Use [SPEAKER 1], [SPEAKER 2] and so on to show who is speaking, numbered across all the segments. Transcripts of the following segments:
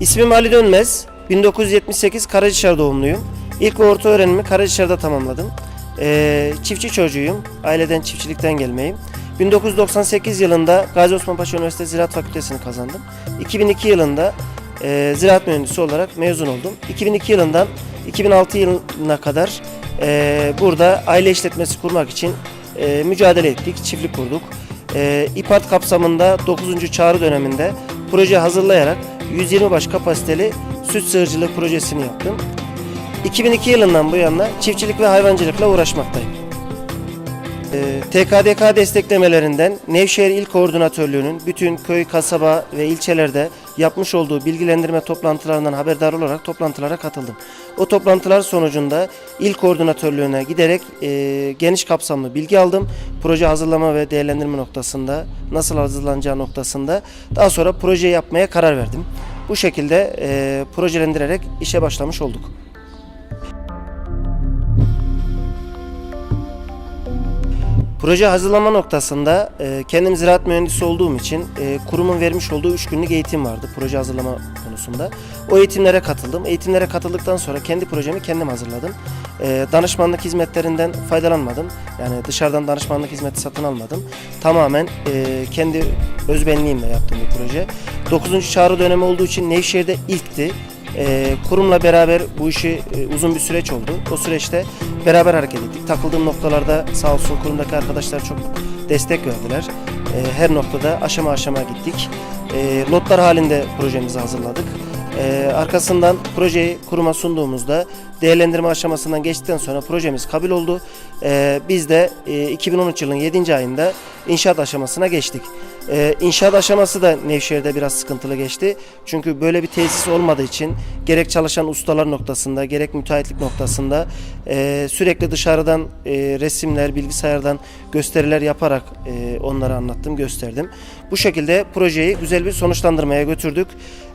[SPEAKER 1] İsmim Ali Dönmez. 1978 Karacaşar doğumluyum. İlk ve orta öğrenimi Karacaşar'da tamamladım. Ee, çiftçi çocuğuyum. Aileden çiftçilikten gelmeyim. 1998 yılında Gazi Osman Paşa Üniversitesi Ziraat Fakültesini kazandım. 2002 yılında e, ziraat mühendisi olarak mezun oldum. 2002 yılından 2006 yılına kadar e, burada aile işletmesi kurmak için e, mücadele ettik, çiftlik kurduk. E, İPAT kapsamında 9. çağrı döneminde proje hazırlayarak 120 baş kapasiteli süt sığırcılığı projesini yaptım. 2002 yılından bu yana çiftçilik ve hayvancılıkla uğraşmaktayım. Ee, TKDK desteklemelerinden Nevşehir İl Koordinatörlüğü'nün bütün köy, kasaba ve ilçelerde yapmış olduğu bilgilendirme toplantılarından haberdar olarak toplantılara katıldım. O toplantılar sonucunda İl Koordinatörlüğü'ne giderek e, geniş kapsamlı bilgi aldım. Proje hazırlama ve değerlendirme noktasında, nasıl hazırlanacağı noktasında daha sonra proje yapmaya karar verdim. Bu şekilde e, projelendirerek işe başlamış olduk. Proje hazırlama noktasında e, kendim ziraat mühendisi olduğum için e, kurumun vermiş olduğu 3 günlük eğitim vardı proje hazırlama konusunda. O eğitimlere katıldım. Eğitimlere katıldıktan sonra kendi projemi kendim hazırladım. E, danışmanlık hizmetlerinden faydalanmadım. Yani dışarıdan danışmanlık hizmeti satın almadım. Tamamen kendi özbenliğimle yaptığım bir proje. 9. çağrı dönemi olduğu için Nevşehir'de ilkti. Ee, kurumla beraber bu işi e, uzun bir süreç oldu. O süreçte beraber hareket ettik. Takıldığım noktalarda sağ olsun kurumdaki arkadaşlar çok destek verdiler. Ee, her noktada aşama aşama gittik. Ee, lotlar halinde projemizi hazırladık. Ee, arkasından projeyi kuruma sunduğumuzda değerlendirme aşamasından geçtikten sonra projemiz kabul oldu. Ee, biz de e, 2013 yılının 7. ayında inşaat aşamasına geçtik. Ee, inşaat aşaması da Nevşehir'de biraz sıkıntılı geçti. Çünkü böyle bir tesis olmadığı için gerek çalışan ustalar noktasında gerek müteahhitlik noktasında e, sürekli dışarıdan e, resimler, bilgisayardan gösteriler yaparak e, onlara anlattım, gösterdim. Bu şekilde projeyi güzel bir sonuçlandırmaya götürdük.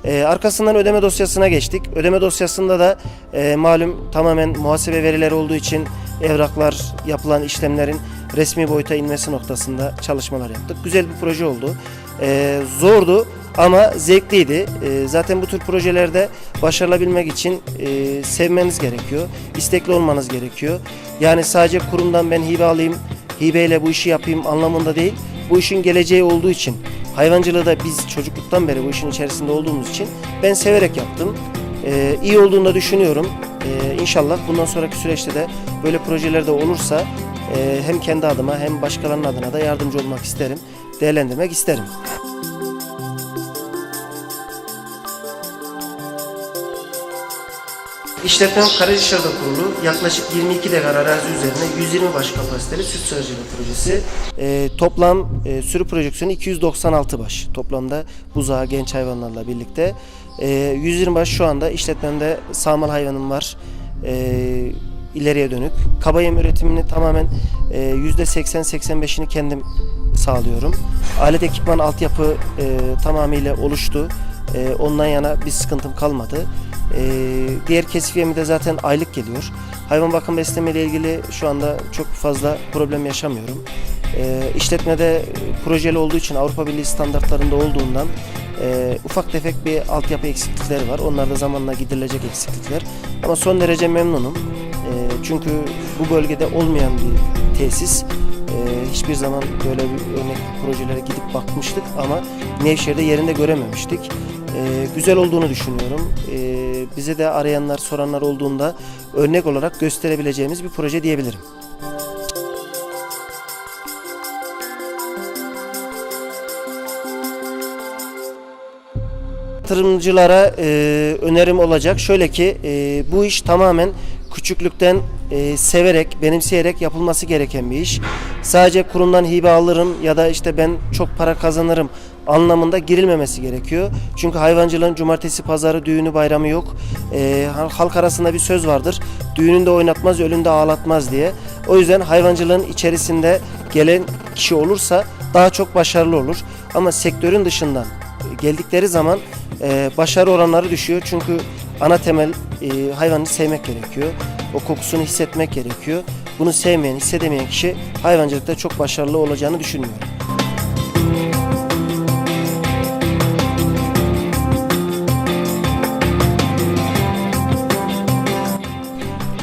[SPEAKER 1] E, arkasından ödeme dosyasına geçtik. Ödeme dosyasında da e, malum tamamen muhasebe verileri olduğu için evraklar, yapılan işlemlerin resmi boyuta inmesi noktasında çalışmalar yaptık. Güzel bir proje oldu. Ee, zordu ama zevkliydi. Ee, zaten bu tür projelerde başarılabilmek için e, sevmeniz gerekiyor. istekli olmanız gerekiyor. Yani sadece kurumdan ben hibe alayım, hibeyle bu işi yapayım anlamında değil. Bu işin geleceği olduğu için hayvancılığı da biz çocukluktan beri bu işin içerisinde olduğumuz için ben severek yaptım. Ee, iyi olduğunu da düşünüyorum. Ee, inşallah bundan sonraki süreçte de böyle projeler de olursa e, hem kendi adıma hem başkalarının adına da yardımcı olmak isterim. Değerlendirmek isterim. İşletmem Karacaşar'da kurulu. Yaklaşık 22 dekar arazi üzerine 120 baş kapasiteli süt sığırcılığı projesi. Ee, toplam e, sürü projeksiyonu 296 baş. Toplamda buzağı genç hayvanlarla birlikte. Ee, 120 baş şu anda işletmemde sağmal hayvanım var. Ee, ileriye dönük. Kaba yem üretimini tamamen e, %80-85'ini kendim sağlıyorum. Alet ekipman altyapı e, tamamıyla oluştu. E, ondan yana bir sıkıntım kalmadı. E, diğer kesif yemi de zaten aylık geliyor. Hayvan bakım besleme ile ilgili şu anda çok fazla problem yaşamıyorum. E, işletmede e, projeli olduğu için Avrupa Birliği standartlarında olduğundan e, ufak tefek bir altyapı eksiklikleri var. Onlar da zamanla giderilecek eksiklikler. Ama son derece memnunum. E, çünkü bu bölgede olmayan bir tesis. E, hiçbir zaman böyle bir örnek projelere gidip bakmıştık ama Nevşehir'de yerinde görememiştik. E, güzel olduğunu düşünüyorum. E, bize de arayanlar, soranlar olduğunda örnek olarak gösterebileceğimiz bir proje diyebilirim. Yatırımcılara e, önerim olacak. Şöyle ki e, bu iş tamamen küçüklükten e, severek, benimseyerek yapılması gereken bir iş. Sadece kurumdan hibe alırım ya da işte ben çok para kazanırım anlamında girilmemesi gerekiyor. Çünkü hayvancılığın cumartesi, pazarı, düğünü, bayramı yok. E, halk arasında bir söz vardır. Düğününde oynatmaz, ölünde ağlatmaz diye. O yüzden hayvancılığın içerisinde gelen kişi olursa daha çok başarılı olur. Ama sektörün dışından geldikleri zaman e, başarı oranları düşüyor. Çünkü ana temel e, hayvanı sevmek gerekiyor. O kokusunu hissetmek gerekiyor. Bunu sevmeyen, hissedemeyen kişi hayvancılıkta çok başarılı olacağını düşünmüyorum.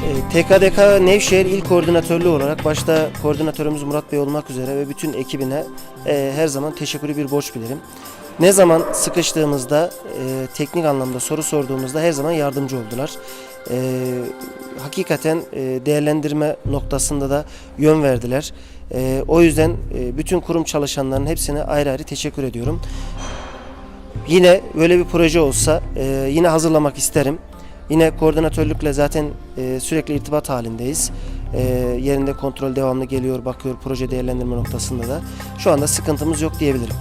[SPEAKER 1] E, TKDK Nevşehir İl Koordinatörlüğü olarak başta koordinatörümüz Murat Bey olmak üzere ve bütün ekibine e, her zaman teşekkürü bir borç bilirim. Ne zaman sıkıştığımızda, e, teknik anlamda soru sorduğumuzda her zaman yardımcı oldular. E, hakikaten e, değerlendirme noktasında da yön verdiler. E, o yüzden e, bütün kurum çalışanlarının hepsine ayrı ayrı teşekkür ediyorum. Yine böyle bir proje olsa e, yine hazırlamak isterim. Yine koordinatörlükle zaten e, sürekli irtibat halindeyiz. E, yerinde kontrol devamlı geliyor, bakıyor proje değerlendirme noktasında da. Şu anda sıkıntımız yok diyebilirim.